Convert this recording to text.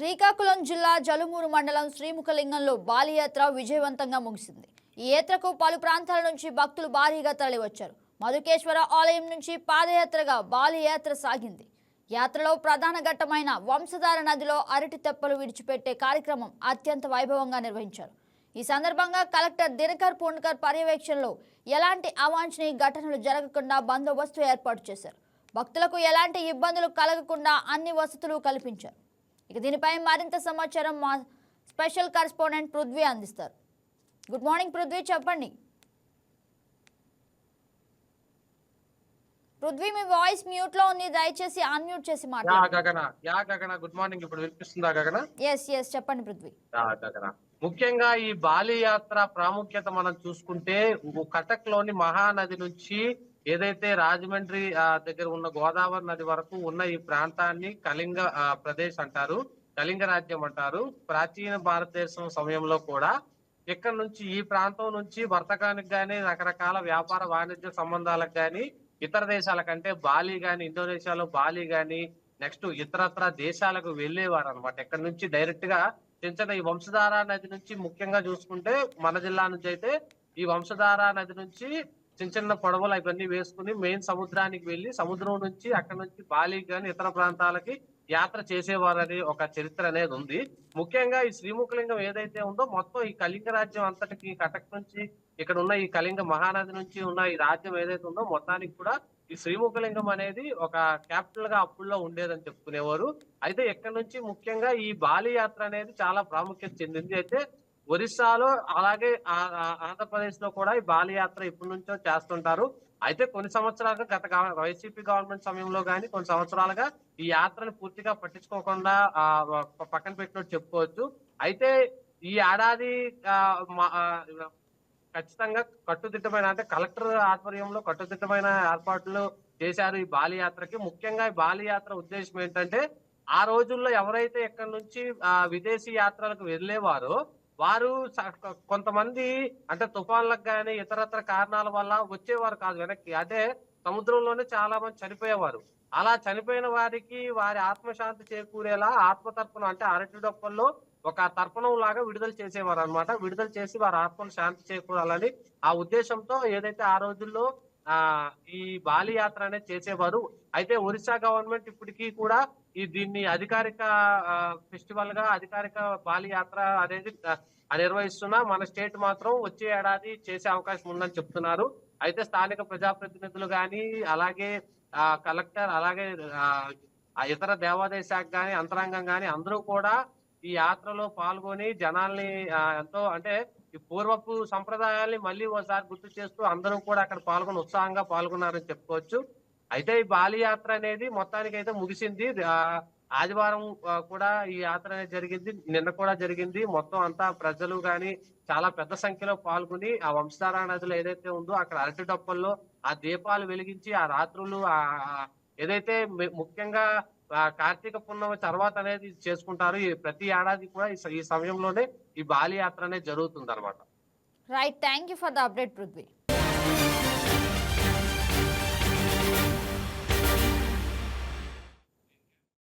శ్రీకాకుళం జిల్లా జలుమూరు మండలం శ్రీముఖలింగంలో బాలియాత్ర విజయవంతంగా ముగిసింది. ఈ యాత్రకు పలు ప్రాంతాల నుంచి భక్తులు భారీగా తరలివచ్చారు. మధుకేశ్వర ఆలయం నుంచి పాదయాత్రగా బాలియాత్ర సాగింది. యాత్రలో ప్రధాన ఘట్టమైన వంశధార నదిలో అరటి తెప్పలు విడిచిపెట్టే కార్యక్రమం అత్యంత వైభవంగా నిర్వహించారు. ఈ సందర్భంగా కలెక్టర్ దినకర్ పూణ్కర్ పర్యవేక్షణలో ఎలాంటి అవాంఛనీయ ఘటనలు జరగకుండా బందోబస్తు ఏర్పాటు చేశారు. భక్తులకు ఎలాంటి ఇబ్బందులు కలగకుండా అన్ని వసతులు కల్పించారు. ఇక దీనిపై మరింత సమాచారం మా స్పెషల్ కరెస్పాండెంట్ పృథ్వీ అందిస్తారు. గుడ్ మార్నింగ్ పృథ్వీ చెప్పండి. పృథ్వీ మీ వాయిస్ మ్యూట్లో ఉంది దయచేసి అన్మ్యూట్ చేసి మాట్లాడండి. గుడ్ మార్నింగ్ ఇప్పుడు వినిపిస్తుందా గగన? ఎస్ ఎస్ చెప్పండి పృథ్వీ. ముఖ్యంగా ఈ బాలి యాత్ర ప్రాముఖ్యత మనం చూసుకుంటే కటక్లోని మహానది నుంచి ఏదైతే రాజమండ్రి దగ్గర ఉన్న గోదావరి నది వరకు ఉన్న ఈ ప్రాంతాన్ని కళింగ ప్రదేశ్ అంటారు కళింగ రాజ్యం అంటారు. ప్రాచీన భారతదేశం సమయంలో కూడా ఇక్కడ నుంచి ఈ ప్రాంతం నుంచి వర్తకానికి కానీ రకరకాల వ్యాపార వాణిజ్య సంబంధాలకు కానీ ఇతర దేశాల కంటే బాలి గాని ఇండోనేషియాలో బాలి గాని నెక్స్ట్ ఇతరత్ర దేశాలకు వెళ్ళేవారు అనమాట ఇక్కడ నుంచి డైరెక్ట్గా చిన్న చిన్న ఈ వంశధార నది నుంచి ముఖ్యంగా చూసుకుంటే మన జిల్లా నుంచి అయితే ఈ వంశధార నది నుంచి చిన్న చిన్న పడవలు ఇవన్నీ వేసుకుని మెయిన్ సముద్రానికి వెళ్ళి సముద్రం నుంచి అక్కడ నుంచి బాలికి కానీ ఇతర ప్రాంతాలకి యాత్ర చేసేవారని ఒక చరిత్ర అనేది ఉంది. ముఖ్యంగా ఈ శ్రీముఖలింగం ఏదైతే ఉందో మొత్తం ఈ కళింగ రాజ్యం అంతటికి కటక్ నుంచి ఇక్కడ ఉన్న ఈ కళింగ మహానది నుంచి ఉన్న ఈ రాజ్యం ఏదైతే ఉందో మొత్తానికి కూడా ఈ శ్రీముఖలింగం అనేది ఒక క్యాపిటల్గా అప్పుల్లో ఉండేదని చెప్పుకునేవారు. అయితే ఇక్కడ నుంచి ముఖ్యంగా ఈ బాలి యాత్ర అనేది చాలా ప్రాముఖ్యత చెందింది. అయితే ఒరిస్సాలో అలాగే ఆ- ఆంధ్రప్రదేశ్లో కూడా ఈ బాలయాత్ర ఇప్పటి నుంచో చేస్తుంటారు. అయితే కొన్ని సంవత్సరాలుగా గత వైసీపీ గవర్నమెంట్ సమయంలో కానీ కొన్ని సంవత్సరాలుగా ఈ యాత్రను పూర్తిగా పట్టించుకోకుండా ఆ, పక్కన పెట్టినట్టు చెప్పుకోవచ్చు. అయితే ఈ ఏడాది ఖచ్చితంగా కట్టుదిట్టమైన అంటే కలెక్టర్ ఆధ్వర్యంలో కట్టుదిట్టమైన ఏర్పాట్లు చేశారు ఈ బాలియాత్రకి. ముఖ్యంగా ఈ బాలియాత్ర ఉద్దేశం ఏంటంటే ఆ రోజుల్లో ఎవరైతే ఎక్కడి నుంచి ఆ విదేశీ యాత్రలకు వెళ్ళేవారో వారు కొంతమంది అంటే తుఫాన్లకు కానీ ఇతరత్ర కారణాల వల్ల వచ్చేవారు కాదు వెనక్కి. అదే సముద్రంలోనే చాలా మంది చనిపోయేవారు. అలా చనిపోయిన వారికి వారి ఆత్మశాంతి చేకూరేలా ఆత్మతర్పణం అంటే అరటి డొప్పల్లో ఒక తర్పణం లాగా విడుదల చేసేవారు అనమాట విడుదల చేసి వారి ఆత్మను శాంతి చేకూరాలని ఆ ఉద్దేశంతో ఏదైతే ఆ రోజుల్లో ఆ ఈ బాలి యాత్ర అనేది చేసేవారు. అయితే ఒరిస్సా గవర్నమెంట్ ఇప్పటికీ కూడా ఈ దీన్ని అధికారిక ఫెస్టివల్గా అధికారిక బాలి యాత్ర అనేది నిర్వహిస్తున్నా మన స్టేట్ మాత్రం వచ్చే ఏడాది చేసే అవకాశం ఉందని చెప్తున్నారు. అయితే స్థానిక ప్రజాప్రతినిధులు కానీ అలాగే ఆ కలెక్టర్ అలాగే ఇతర దేవాదాయ శాఖ కానీ అంతరంగం కానీ అందరూ కూడా ఈ యాత్రలో పాల్గొని జనాల్ని ఎంతో అంటే ఈ పూర్వపు సంప్రదాయాల్ని మళ్ళీ ఒకసారి గుర్తు చేస్తూ అందరూ కూడా అక్కడ పాల్గొని ఉత్సాహంగా పాల్గొన్నారని చెప్పుకోవచ్చు. అయితే ఈ బాలి యాత్ర అనేది మొత్తానికి అయితే ముగిసింది ఆదివారం కూడా ఈ యాత్ర అనేది జరిగింది. నిన్న కూడా జరిగింది. మొత్తం అంతా ప్రజలు గాని చాలా పెద్ద సంఖ్యలో పాల్గొని ఆ వంశధారా నదిలో ఏదైతే ఉందో అక్కడ అరటి డొప్పల్లో ఆ దీపాలు వెలిగించి ఆ రాత్రులు ఆ ఏదైతే ముఖ్యంగా కార్తీక పున్నమి తర్వాత అనేది చేసుకుంటారు. ఈ ప్రతి ఏడాది కూడా ఈ ఈ సమయంలోనే ఈ బాలి యాత్ర అనేది జరుగుతుంది అనమాట right thank you for the update Prithvi